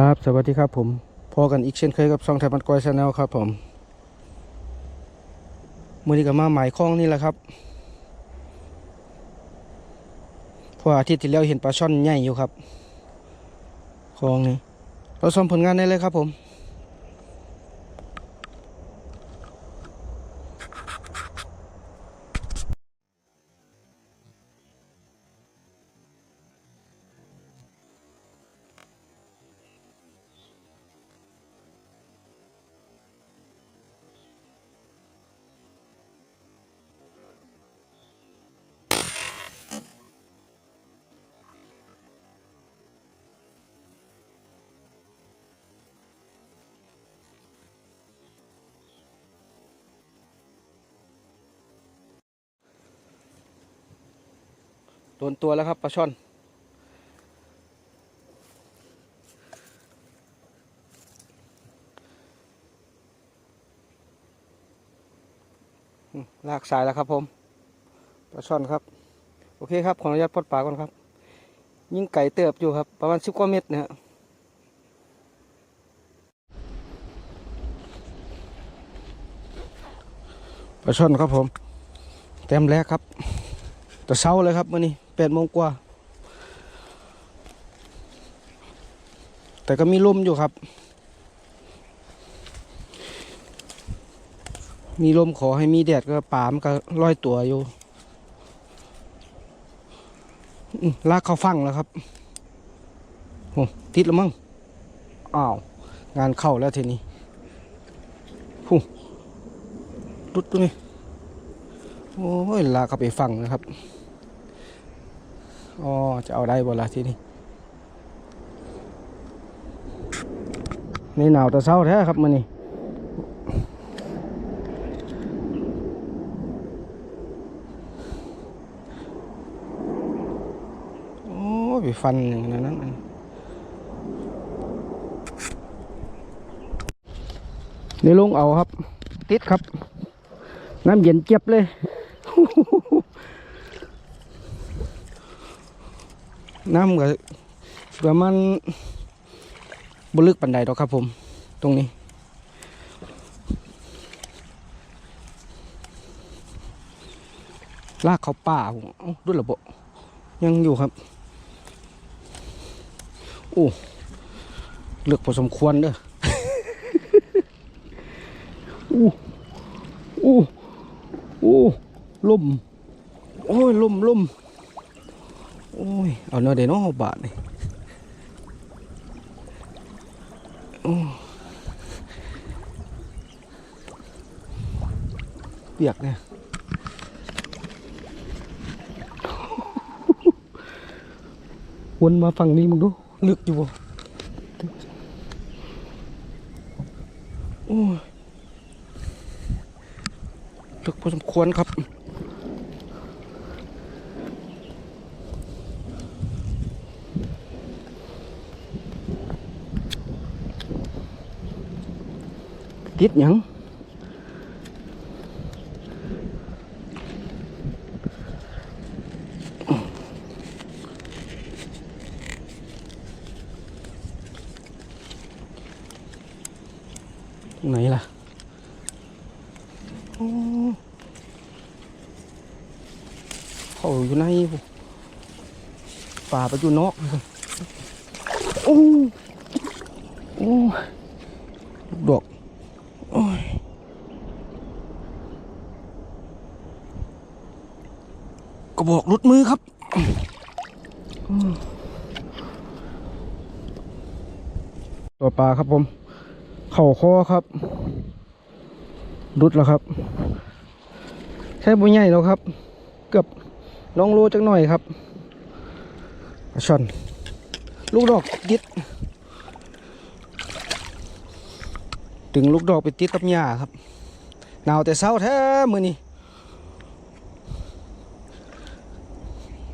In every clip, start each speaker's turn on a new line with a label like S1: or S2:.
S1: ครับ สวัสดีครับผมพอกันอีกเช่นเคยกับช่องไทยมันกอยชาแนลครับผมมือนี้ก็มาหมายคล้องนี่แหละครับพออาทิตย์ที่แล้วเห็นปลาช่อนใหญ่อยู่ครับคลองนี้เราชมผลงานได้เลยครับผม ดนตัวแล้วครับปลาช่อน ลากสายแล้วครับผม ปลาช่อนครับ โอเคครับ ขออนุญาตพดปลาก่อนครับ ยิ่งไก่เติบอยู่ครับ ประมาณสิบกว่าเมตรนะฮะปลาช่อนครับผม เต็มแรกครับ แต่เช้าเลยครับมื่อนี้แปดโมงกว่า แต่ก็มีลมอยู่ครับ มีลมขอให้มีแดดก็ปามก็ลอยตัวอยู่ลากเขาฟังแล้วครับโอ้ติดแล้วมั้งอ้าว งานเข้าแล้วทีนี้ผู้รุดตัวนี้ โอ้ยลากเข้าไปฟังนะครับอ๋อจะเอาได้บ่ละที่นี้ในหนาวแต่เช้าแท้ครับมันนี่โอ้ยไปฟันอย่างนั้นนั้นในลงเอาครับ ติดครับ น้ำเย็นเจี๊ยบเลย น้ำก็ประมาณบลึกปันใดดอกครับผม ตรงนี้ ลากเขาป่าด้วยระบบยังอยู่ครับโอ้เลือกพอสมควรเด้ออู้อู้อู้ ล่มโอ้ยล่มล่มโอ้ย เอาเนอเดี๋ยวน้องบาทนี่โอ้เปียกเนี่ยวนมาฝั่งนี้มึงดู ลึกอยู่บ่โอ้ยลึกพอสมควรครับ tiết nhẫn này là Ô. Ôi, อยู่ในป่าไปอยู่นอกโอ้โอ้ลูกดอก โอ้ยก ระบอกรุดมือครับตัวปลาครับผม เข่าคอครับ รุดแล้วครับแค่บุญใหญ่แล้วครับ เกือบลองโลจักหน่อยครับช่อน ลูกดอกดิด ถึงลูกดอกไปติดกับหญ้าครับหนาวแต่เช้าแท้มือนี้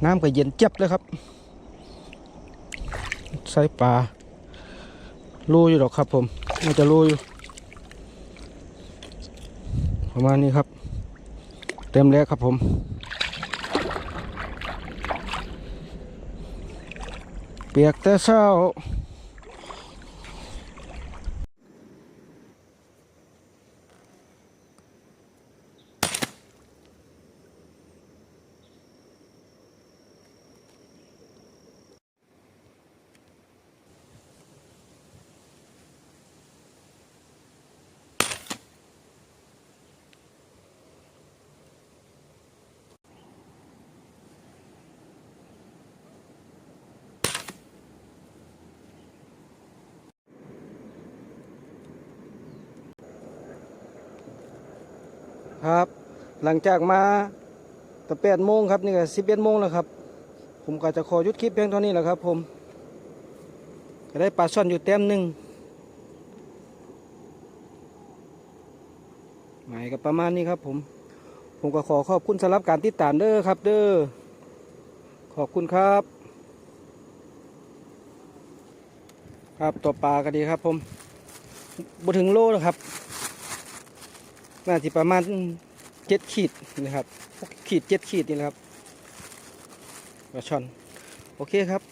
S1: น้ำก็เย็นเจ็บเลยครับ ใส่ปลาลูอยู่หรอกครับผมมันจะลูอยู่ ประมาณนี้ครับ เต็มแล้วครับผมเปียกแต่เช้า ครับ หลังจากมาแต่แปดโมงครับนี่ก็สิบเอ็ดโมงแล้วครับ ผมก็จะขอหยุดคลิปเพียงเท่านี้แหละครับ ผมก็ได้ปลาช่อนอยู่เต็มหนึ่งหมายก็ประมาณนี้ครับผม ผมก็ขอขอบคุณสำหรับการติดตามเด้อครับ เด้อขอบคุณครับ ครับตัวปลาก็ดีครับ ผมบ่ถึงโลนะครับ น่าจะประมาณเจ็ดขีดนะครับขีดเจ็ดขีดนี่นะครับปลาช่อน โอเคครับ